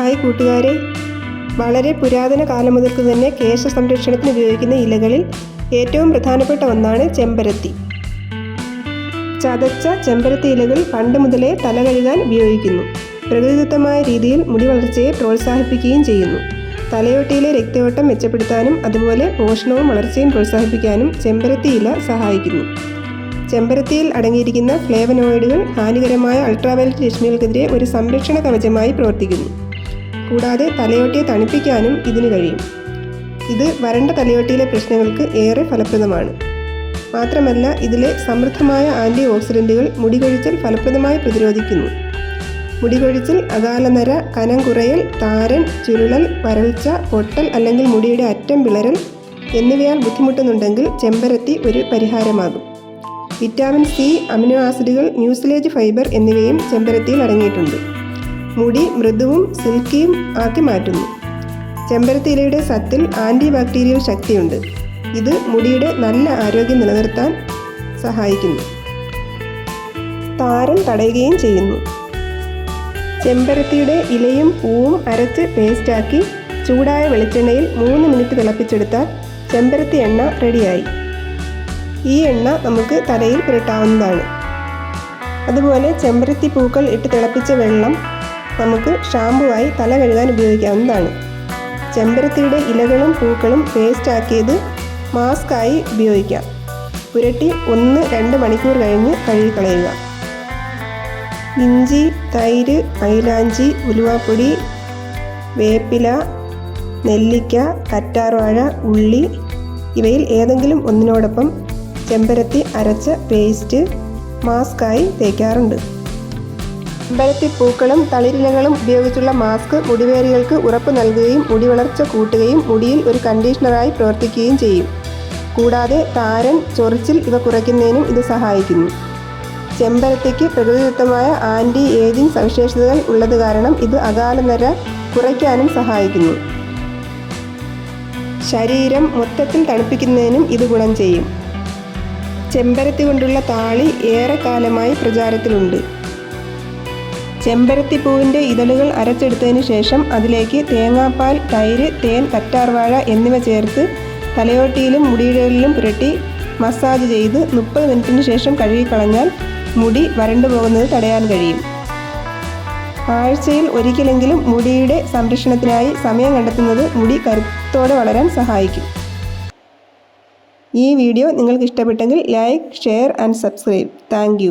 Hi കൂട്ടുകാരെ. വളരെ പുരാതന കാലം മുതൽക്ക് തന്നെ കേശ സംരക്ഷണത്തിന് ഉപയോഗിക്കുന്ന ഇലകളിൽ ഏറ്റവും പ്രധാനപ്പെട്ട ഒന്നാണ് ചെമ്പരത്തി. ചതച്ച ചെമ്പരത്തി ഇലകൾ പണ്ട് മുതലേ തല കഴുകാൻ ഉപയോഗിക്കുന്നു. പ്രകൃതിദത്തമായ രീതിയിൽ മുടി വളർച്ചയെ പ്രോത്സാഹിപ്പിക്കുകയും ചെയ്യുന്നു. തലയോട്ടിയിലെ രക്തയോട്ടം മെച്ചപ്പെടുത്താനും അതുപോലെ പോഷണവും വളർച്ചയും പ്രോത്സാഹിപ്പിക്കാനും ചെമ്പരത്തി ഇല സഹായിക്കുന്നു. ചെമ്പരത്തിയിൽ അടങ്ങിയിരിക്കുന്ന ഫ്ലേവനോയിഡുകൾ ഹാനികരമായ അൾട്രാവയലറ്റ് രശ്മികൾക്കെതിരെ ഒരു സംരക്ഷണ കവചമായി പ്രവർത്തിക്കുന്നു. കൂടാതെ തലയോട്ടിയെ തണുപ്പിക്കാനും ഇതിന് കഴിയും. ഇത് വരണ്ട തലയോട്ടിയിലെ പ്രശ്നങ്ങൾക്ക് ഏറെ ഫലപ്രദമാണ്. മാത്രമല്ല ഇതിലെ സമൃദ്ധമായ ആന്റി ഓക്സിഡന്റുകൾ മുടികൊഴിച്ചൽ ഫലപ്രദമായി പ്രതിരോധിക്കുന്നു. മുടികൊഴിച്ചിൽ അകാലനര കനം കുറയൽ താരൻ ചുരുളൽ വരൾച്ച പൊട്ടൽ അല്ലെങ്കിൽ മുടിയുടെ അറ്റം വിളരൽ എന്നിവയാൽ ബുദ്ധിമുട്ടുന്നുണ്ടെങ്കിൽ ചെമ്പരത്തി ഒരു പരിഹാരമാകും. വിറ്റാമിൻ സി അമിനോ ആസിഡുകൾ ന്യൂസിലേജ് ഫൈബർ എന്നിവയും ചെമ്പരത്തിയിൽ അടങ്ങിയിട്ടുണ്ട്. മുടി മൃദുവും സിൽക്കിയും ആക്കി മാറ്റുന്നു. ചെമ്പരത്തി ഇലയുടെ സത്തിൽ ആന്റി ബാക്ടീരിയൽ ശക്തിയുണ്ട്. ഇത് മുടിയുടെ നല്ല ആരോഗ്യം നിലനിർത്താൻ സഹായിക്കുന്നു. താരൻ തടയുകയും ചെയ്യുന്നു. ചെമ്പരത്തിയുടെ ഇലയും പൂവും അരച്ച് പേസ്റ്റാക്കി ചൂടായ വെളിച്ചെണ്ണയിൽ മൂന്ന് മിനിറ്റ് തിളപ്പിച്ചെടുത്താൽ ചെമ്പരത്തി എണ്ണ റെഡിയായി. ഈ എണ്ണ നമുക്ക് തലയിൽ പുരട്ടാവുന്നതാണ്. അതുപോലെ ചെമ്പരത്തി പൂക്കൾ ഇട്ട് തിളപ്പിച്ച വെള്ളം നമുക്ക് ഷാമ്പുവായി തല കഴുകാൻ ഉപയോഗിക്കാവുന്നതാണ്. ചെമ്പരത്തിയുടെ ഇലകളും പൂക്കളും പേസ്റ്റ് ആക്കിയത് മാസ്കായി ഉപയോഗിക്കാം. പുരട്ടി ഒന്ന് രണ്ട് മണിക്കൂർ കഴിഞ്ഞ് കഴുകിക്കളയുക. ഇഞ്ചി തൈര് മൈലാഞ്ചി ഉലുവാപ്പൊടി വേപ്പില നെല്ലിക്ക കറ്റാർവാഴ ഉള്ളി ഇവയിൽ ഏതെങ്കിലും ഒന്നിനോടൊപ്പം ചെമ്പരത്തി അരച്ച പേസ്റ്റ് മാസ്കായി തേക്കാറുണ്ട്. ചെമ്പരത്തി പൂക്കളും തളിരിലകളും ഉപയോഗിച്ചുള്ള മാസ്ക് മുടിവേരികൾക്ക് ഉറപ്പ് നൽകുകയും മുടി വളർച്ച കൂട്ടുകയും മുടിയിൽ ഒരു കണ്ടീഷണറായി പ്രവർത്തിക്കുകയും ചെയ്യും. കൂടാതെ താരൻ ചൊറിച്ചിൽ ഇവ കുറയ്ക്കുന്നതിനും ഇത് സഹായിക്കുന്നു. ചെമ്പരത്തിക്ക് പ്രകൃതിദത്തമായ ആന്റി ഏജിംഗ് സവിശേഷതകൾ ഉള്ളത് കാരണം ഇത് അകാലനര കുറയ്ക്കാനും സഹായിക്കുന്നു. ശരീരം മൊത്തത്തിൽ തണുപ്പിക്കുന്നതിനും ഇത് ഗുണം ചെയ്യും. ചെമ്പരത്തി കൊണ്ടുള്ള താളി ഏറെക്കാലമായി പ്രചാരത്തിലുണ്ട്. ചെമ്പരത്തി പൂവിന്റെ ഇതളുകൾ അരച്ചെടുത്തതിന് ശേഷം അതിലേക്ക് തേങ്ങാപ്പാൽ തൈര് തേൻ കറ്റാർവാഴ എന്നിവ ചേർത്ത് തലയോട്ടിയിലും മുടിയിടലിലും പുരട്ടി മസാജ് ചെയ്ത് മുപ്പത് മിനിറ്റിന് ശേഷം കഴുകിക്കളഞ്ഞാൽ മുടി വരണ്ടു പോകുന്നത് തടയാൻ കഴിയും. ആഴ്ചയിൽ ഒരിക്കലെങ്കിലും മുടിയുടെ സംരക്ഷണത്തിനായി സമയം കണ്ടെത്തുന്നത് മുടി കരുത്തോടെ വളരാൻ സഹായിക്കും. ഈ വീഡിയോ നിങ്ങൾക്ക് ഇഷ്ടപ്പെട്ടെങ്കിൽ like share and subscribe. Thank